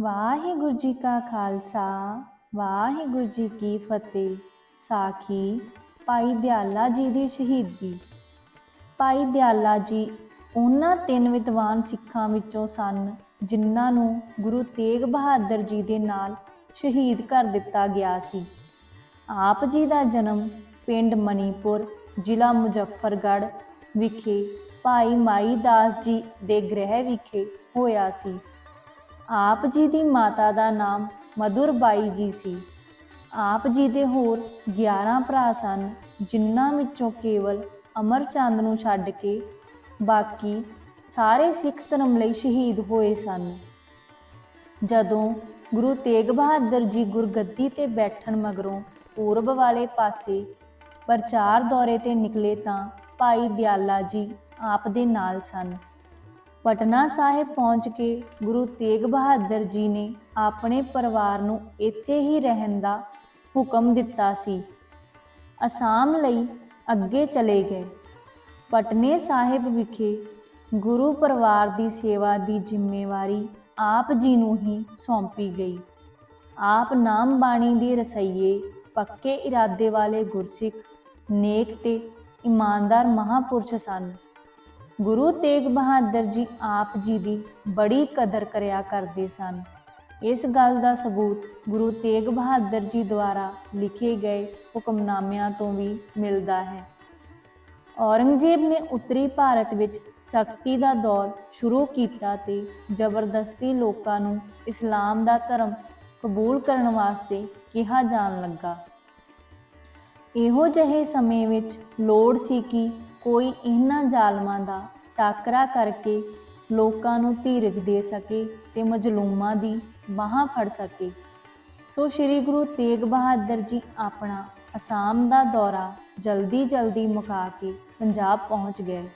ਵਾਹਿਗੁਰੂ ਜੀ ਕਾ ਖਾਲਸਾ, ਵਾਹਿਗੁਰੂ ਜੀ ਕੀ ਫਤਿਹ। ਸਾਖੀ ਭਾਈ ਦਿਆਲਾ ਜੀ ਦੀ ਸ਼ਹੀਦੀ। ਭਾਈ ਦਿਆਲਾ ਜੀ ਉਹਨਾਂ ਤਿੰਨ ਵਿਦਵਾਨ ਸਿੱਖਾਂ ਵਿੱਚੋਂ ਸਨ, ਜਿਨ੍ਹਾਂ ਨੂੰ ਗੁਰੂ ਤੇਗ ਬਹਾਦਰ ਜੀ ਦੇ ਨਾਲ ਸ਼ਹੀਦ ਕਰ ਦਿੱਤਾ ਗਿਆ ਸੀ। ਆਪ ਜੀ ਦਾ ਜਨਮ ਪਿੰਡ ਮਨੀਪੁਰ, ਜ਼ਿਲ੍ਹਾ ਮੁਜ਼ੱਫਰਗੜ੍ਹ ਵਿਖੇ ਭਾਈ ਮਾਈ ਦਾਸ ਜੀ ਦੇ ਗ੍ਰਹਿ ਵਿਖੇ ਹੋਇਆ ਸੀ। ਆਪ ਜੀ ਦੀ ਮਾਤਾ ਦਾ ਨਾਮ ਮਧੁਰਬਾਈ ਜੀ ਸੀ। ਆਪ ਜੀ ਦੇ ਹੋਰ 11 ਭਰਾ ਸਨ, ਜਿਨ੍ਹਾਂ ਵਿੱਚੋਂ ਕੇਵਲ ਅਮਰਚੰਦ ਨੂੰ ਛੱਡ ਕੇ ਬਾਕੀ ਸਾਰੇ ਸਿੱਖ ਧਰਮ ਲਈ ਸ਼ਹੀਦ ਹੋਏ ਸਨ। ਜਦੋਂ ਗੁਰੂ ਤੇਗ ਬਹਾਦਰ ਜੀ ਗੁਰਗੱਦੀ ਤੇ ਬੈਠਣ ਮਗਰੋਂ ਪੂਰਬ ਵਾਲੇ ਪਾਸੇ ਪ੍ਰਚਾਰ ਦੌਰੇ ਤੇ ਨਿਕਲੇ ਤਾਂ ਭਾਈ ਦਿਆਲਾ ਜੀ ਆਪ ਦੇ ਨਾਲ ਸਨ। ਪਟਨਾ ਸਾਹਿਬ ਪਹੁੰਚ ਕੇ ਗੁਰੂ ਤੇਗ ਬਹਾਦਰ ਜੀ ਨੇ ਆਪਣੇ ਪਰਿਵਾਰ ਨੂੰ ਇੱਥੇ ਹੀ ਰਹਿਣ ਦਾ ਹੁਕਮ ਦਿੱਤਾ ਸੀ। ਅਸਾਮ ਲਈ ਅੱਗੇ ਚਲੇ ਗਏ। ਪਟਨੇ ਸਾਹਿਬ ਵਿਖੇ ਗੁਰੂ ਪਰਿਵਾਰ ਦੀ ਸੇਵਾ ਦੀ ਜ਼ਿੰਮੇਵਾਰੀ ਆਪ ਜੀ ਨੂੰ ਹੀ ਸੌਂਪੀ ਗਈ। ਆਪ ਨਾਮ ਬਾਣੀ ਦੇ ਰਸਈਏ ਪੱਕੇ ਇਰਾਦੇ ਵਾਲੇ ਗੁਰਸਿੱਖ ਨੇਕ ਤੇ ਇਮਾਨਦਾਰ ਮਹਾਪੁਰਸ਼ ਸਨ। ਗੁਰੂ ਤੇਗ ਬਹਾਦਰ ਜੀ ਆਪ ਜੀ ਦੀ ਬੜੀ ਕਦਰ ਕਰਿਆ ਕਰਦੇ ਸਨ। ਇਸ ਗੱਲ ਦਾ ਸਬੂਤ ਗੁਰੂ ਤੇਗ ਬਹਾਦਰ ਜੀ ਦੁਆਰਾ ਲਿਖੇ ਗਏ ਹੁਕਮਨਾਮਿਆਂ ਤੋਂ ਵੀ ਮਿਲਦਾ ਹੈ। ਔਰੰਗਜ਼ੇਬ ਨੇ ਉੱਤਰੀ ਭਾਰਤ ਵਿੱਚ ਸਖਤੀ ਦਾ ਦੌਰ ਸ਼ੁਰੂ ਕੀਤਾ ਤੇ ਜ਼ਬਰਦਸਤੀ ਲੋਕਾਂ ਨੂੰ ਇਸਲਾਮ ਦਾ ਧਰਮ ਕਬੂਲ ਕਰਨ ਵਾਸਤੇ ਕਿਹਾ ਜਾਣ ਲੱਗਾ। ਇਹੋ ਜਿਹੇ ਸਮੇਂ ਵਿੱਚ ਲੋੜ ਸੀ ਕਿ ਕੋਈ ਇਹਨਾਂ ਜ਼ਾਲਮਾਂ ਦਾ ਟਾਕਰਾ ਕਰਕੇ ਲੋਕਾਂ ਨੂੰ ਧੀਰਜ ਦੇ ਸਕੇ ਤੇ ਮਜਲੂਮਾਂ ਦੀ ਬਾਹਾਂ ਫੜ ਸਕੇ। ਸੋ ਸ੍ਰੀ ਗੁਰੂ ਤੇਗ ਬਹਾਦਰ ਜੀ ਆਪਣਾ ਅਸਾਮ ਦਾ ਦੌਰਾ ਜਲਦੀ ਜਲਦੀ ਮੁਕਾ ਕੇ ਪੰਜਾਬ ਪਹੁੰਚ ਗਏ।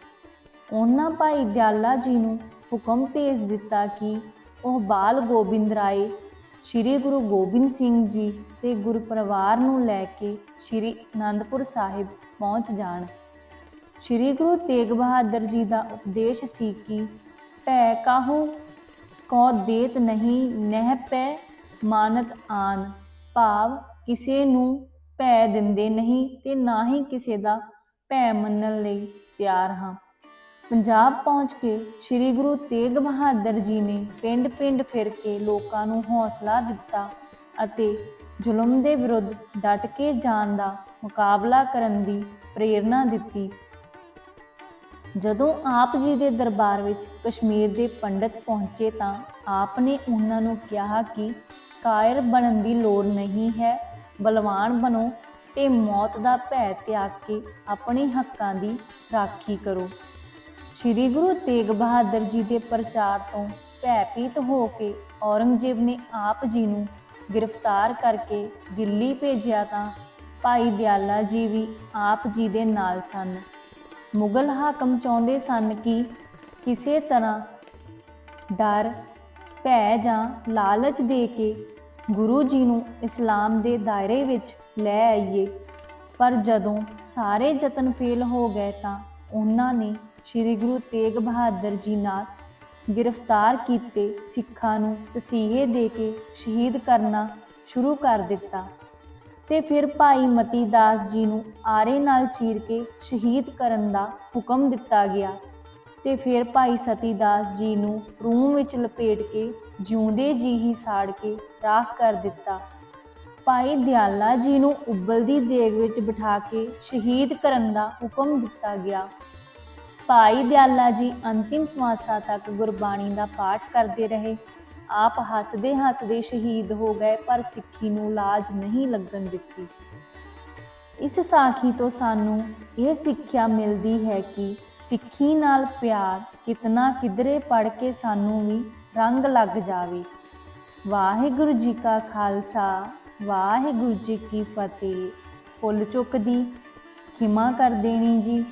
ਉਹਨਾਂ ਭਾਈ ਦਿਆਲਾ ਜੀ ਨੂੰ ਹੁਕਮ ਭੇਜ ਦਿੱਤਾ ਕਿ ਉਹ ਬਾਲ ਗੋਬਿੰਦ ਰਾਏ, ਸ੍ਰੀ ਗੁਰੂ ਗੋਬਿੰਦ ਸਿੰਘ ਜੀ ਤੇ ਗੁਰਪਰਿਵਾਰ ਨੂੰ ਲੈ ਕੇ ਸ੍ਰੀ ਅਨੰਦਪੁਰ ਸਾਹਿਬ ਪਹੁੰਚ ਜਾਣ। ਸ੍ਰੀ ਗੁਰੂ ਤੇਗ ਬਹਾਦਰ ਜੀ ਦਾ ਉਪਦੇਸ਼ ਸੀ ਕਿ ਭੈ ਕਾਹੂ ਕੋ ਦੇਤ ਨਹੀਂ, ਨਹਿ ਪੈ ਮਾਨਤ ਆਨ। ਭਾਵ ਕਿਸੇ ਨੂੰ ਭੈ ਦਿੰਦੇ ਨਹੀਂ ਤੇ ਨਾ ਹੀ ਕਿਸੇ ਦਾ ਭੈ ਮੰਨਣ ਲਈ ਤਿਆਰ ਹਾਂ। ਪੰਜਾਬ ਪਹੁੰਚ ਕੇ ਸ੍ਰੀ ਗੁਰੂ ਤੇਗ ਬਹਾਦਰ ਜੀ ਨੇ ਪਿੰਡ-ਪਿੰਡ ਫਿਰ ਕੇ ਲੋਕਾਂ ਨੂੰ ਹੌਸਲਾ ਦਿੱਤਾ ਅਤੇ ਜ਼ੁਲਮ ਦੇ ਵਿਰੁੱਧ ਡਟ ਕੇ ਜਾਣ ਦਾ ਮੁਕਾਬਲਾ ਕਰਨ ਦੀ ਪ੍ਰੇਰਣਾ ਦਿੱਤੀ। ਜਦੋਂ ਆਪ ਜੀ ਦੇ ਦਰਬਾਰ ਵਿੱਚ ਕਸ਼ਮੀਰ ਦੇ ਪੰਡਤ ਪਹੁੰਚੇ ਤਾਂ ਆਪ ਨੇ ਉਹਨਾਂ ਨੂੰ ਕਿਹਾ ਕਿ ਕਾਇਰ ਬਣਨ ਦੀ ਲੋੜ ਨਹੀਂ ਹੈ, ਬਲਵਾਨ ਬਣੋ ਤੇ ਮੌਤ ਦਾ ਭੈ ਤਿਆਗ ਕੇ ਆਪਣੇ ਹੱਕਾਂ ਦੀ ਰਾਖੀ ਕਰੋ। ਸ੍ਰੀ ਗੁਰੂ ਤੇਗ ਬਹਾਦਰ ਜੀ ਦੇ ਪ੍ਰਚਾਰ ਤੋਂ ਭੈਭੀਤ ਹੋ ਕੇ ਔਰੰਗਜ਼ੇਬ ਨੇ ਆਪ ਜੀ ਨੂੰ ਗ੍ਰਿਫਤਾਰ ਕਰਕੇ ਦਿੱਲੀ ਭੇਜਿਆ ਤਾਂ ਭਾਈ ਦਿਆਲਾ ਜੀ ਵੀ ਆਪ ਜੀ ਦੇ ਨਾਲ ਸਨ। ਮੁਗਲ ਹਾਕਮ ਚਾਹੁੰਦੇ ਸਨ ਕਿ ਕਿਸੇ ਤਰ੍ਹਾਂ ਡਰ, ਭੈ ਜਾਂ ਲਾਲਚ ਦੇ ਕੇ ਗੁਰੂ ਜੀ ਨੂੰ ਇਸਲਾਮ ਦੇ ਦਾਇਰੇ ਵਿੱਚ ਲੈ ਆਈਏ। ਪਰ ਜਦੋਂ ਸਾਰੇ ਯਤਨ ਫੇਲ ਹੋ ਗਏ ਤਾਂ ਉਹਨਾਂ ਨੇ ਸ੍ਰੀ ਗੁਰੂ ਤੇਗ ਬਹਾਦਰ ਜੀ ਨਾਲ ਗ੍ਰਿਫਤਾਰ ਕੀਤੇ, ਸਿੱਖਾਂ ਨੂੰ ਤਸੀਹੇ ਦੇ ਕੇ ਸ਼ਹੀਦ ਕਰਨਾ ਸ਼ੁਰੂ ਕਰ ਦਿੱਤਾ। ਤੇ ਫਿਰ ਭਾਈ ਮਤੀ ਦਾਸ ਜੀ ਨੂੰ ਆਰੇ ਨਾਲ ਚੀਰ ਕੇ ਸ਼ਹੀਦ ਕਰਨ ਦਾ ਹੁਕਮ ਦਿੱਤਾ ਗਿਆ ਤੇ ਫਿਰ ਭਾਈ ਸਤੀ ਦਾਸ ਜੀ ਨੂੰ ਰੂਹ ਵਿੱਚ ਲਪੇਟ ਕੇ ਜਿਉਂਦੇ ਜੀ ਹੀ ਸਾੜ ਕੇ ਰਾਖ ਕਰ ਦਿੱਤਾ। ਭਾਈ ਦਿਆਲਾ ਜੀ ਨੂੰ ਉਬਲਦੀ ਦੇਗ ਵਿੱਚ ਬਿਠਾ ਕੇ ਸ਼ਹੀਦ ਕਰਨ ਦਾ ਹੁਕਮ ਦਿੱਤਾ ਗਿਆ। ਭਾਈ ਦਿਆਲਾ ਜੀ ਅੰਤਿਮ ਸਵਾਸਾਂ ਤੱਕ ਗੁਰਬਾਣੀ ਦਾ ਪਾਠ ਕਰਦੇ ਰਹੇ। ਆਪ ਹੱਸਦੇ ਹੱਸਦੇ ਸ਼ਹੀਦ ਹੋ ਗਏ, ਪਰ ਸਿੱਖੀ ਨੂੰ ਲਾਜ ਨਹੀਂ ਲੱਗਣ ਦਿੱਤੀ। ਇਸ ਸਾਖੀ ਤੋਂ ਸਾਨੂੰ ਇਹ ਸਿੱਖਿਆ ਮਿਲਦੀ ਹੈ ਕਿ ਸਿੱਖੀ ਨਾਲ ਪਿਆਰ ਕਿਤਨਾ ਕਿਧਰੇ ਪੜ ਕੇ ਸਾਨੂੰ ਵੀ ਰੰਗ ਲੱਗ ਜਾਵੇ। ਵਾਹਿਗੁਰੂ ਜੀ ਕਾ ਖਾਲਸਾ, ਵਾਹਿਗੁਰੂ ਜੀ ਕੀ ਫਤਿਹ। ਫੁੱਲ ਚੁੱਕਦੀ, ਖਿਮਾ ਕਰ ਦੇਣੀ ਜੀ।